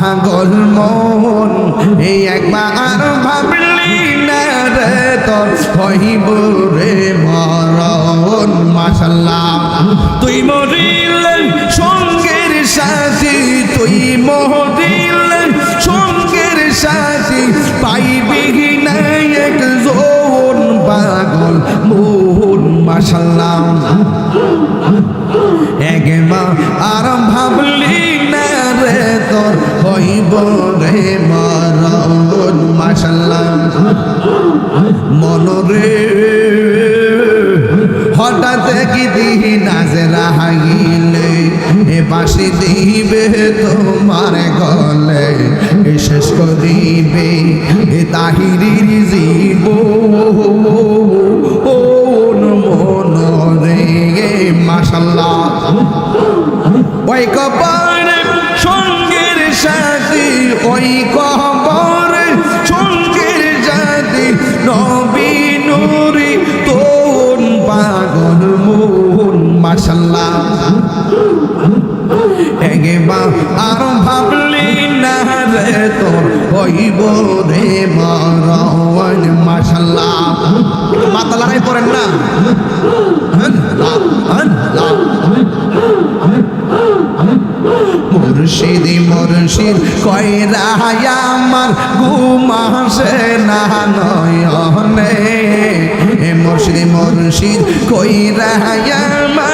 পাগল মন এই একবার ভাবলি না রে তোর হইব রে মরণ। মাশাল্লাহ। তুই মরিলে সঙ্গের সাথে, তুই মরিলে সঙ্গের সাথে, পাইবি না একজন হইব রে মরণ মাশাল্লাহ। মনরে হঠাৎ কি দিহি নাজরা হাগিলে এ পাশে দিবে তোমার গলে শেষ করিবে এ তাহিরির জীব আর ভাবলি না রে তোর হইব রে মরণ মাশাল্লাহ। মাতালারাই পড়েন না? মুর্শিদি, মুর্শিদ কয়রা আমার ঘুমাসে না নয়নে। মুর্শিদি, মুর্শিদ কয়রা আমার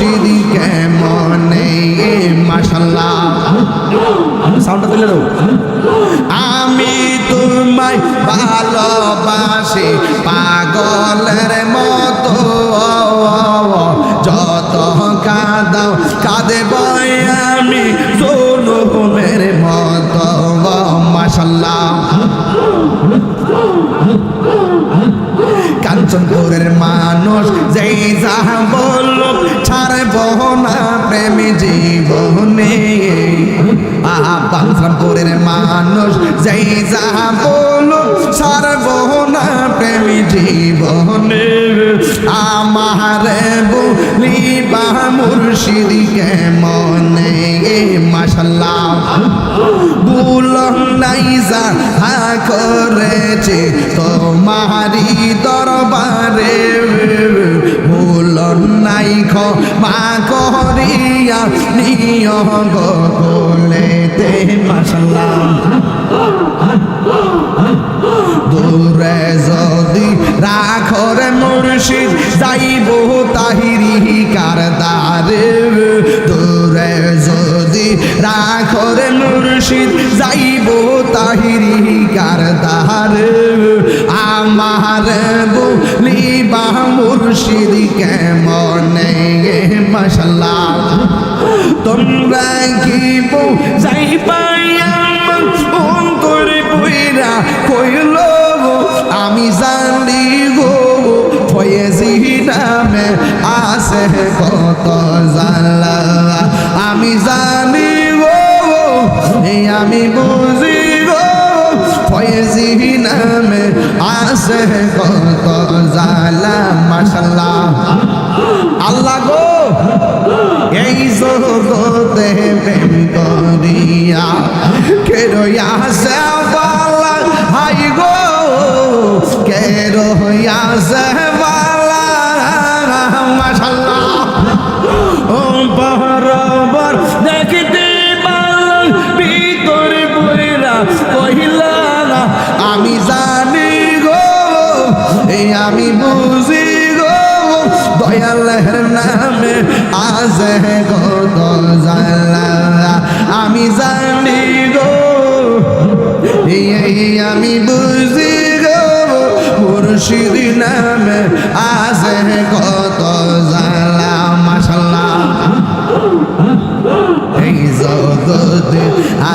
মুর্শিদ কেমনে মাশাল্লাহ? সাউন্ডটা তুলে দাও। আমি তোমায় ভালোবাসি পাগলের মতো। যত কাদাও কাঁদেব আমি জোনুমের মতো। মাসাল্লাহ কাঞ্চনপুরের মানুষ, যেই যাহা বলল, ছাড়ব না প্রেমী জীবনে। বাংলামপুরের মানুষ, যেই যাহা বলল, ছাড়ব না প্রেমী জীবনে। আমার বলিবা মুর্শিদ কেমনে মাসাল্লাহ নাই যা হা করেছে তোমারি দরবারে। বুলন নাই খ মা করিয়া নিয় গলেতে মাসাল্লাহ। দূরে যদি রাখরে মুর্শিদ যাইব তাহিরি কারদারে। দূরে রাখরে মুর্শিদ যাইব তাহিরি কারদারে আমার বলিবা মুর্শিদ, কেমনে মশাল্লাহ? তোমরা কি বউ যাই পাইয়াম অন্তরে বইরা কইল, আমি জানি গো, ফয়েজি নামে আছে কত জানলা। ভাই আমি বুঝি গো দয়ালের নামে আজে কত জালা আমি জানি গো, এই আমি বুঝি গো নামে আজে কত জালা মাশাল্লাহ। এই জগতে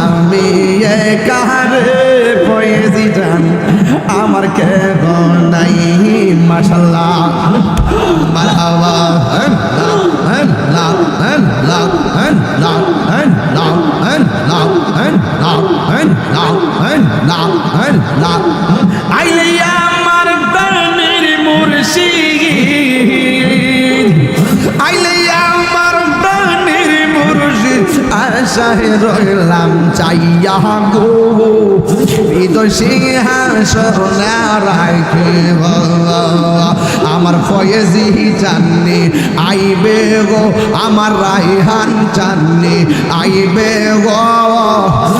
আমি কারে পয়েছি জান, আমার কে মাশাল্লাহ মারহাবা হ্যাঁ হ্যাঁ লা হ্যাঁ লা হ্যাঁ লা হ্যাঁ লা হ্যাঁ লা হ্যাঁ লা হ্যাঁ লা হ্যাঁ লা হ্যাঁ লা আইলিয়া আমার প্রাণের মুর্শিদ আইলিয়া আমার প্রাণের মুর্শিদ, আশায় রইলাম চাইয়া গো। আমার ফয়েজি চাননি আইবে গো আমার রাইহান চাননি আইবে গো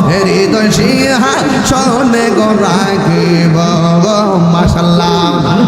হৃদয় সিংহাসনে গো রাখিব মাসাল্লাহ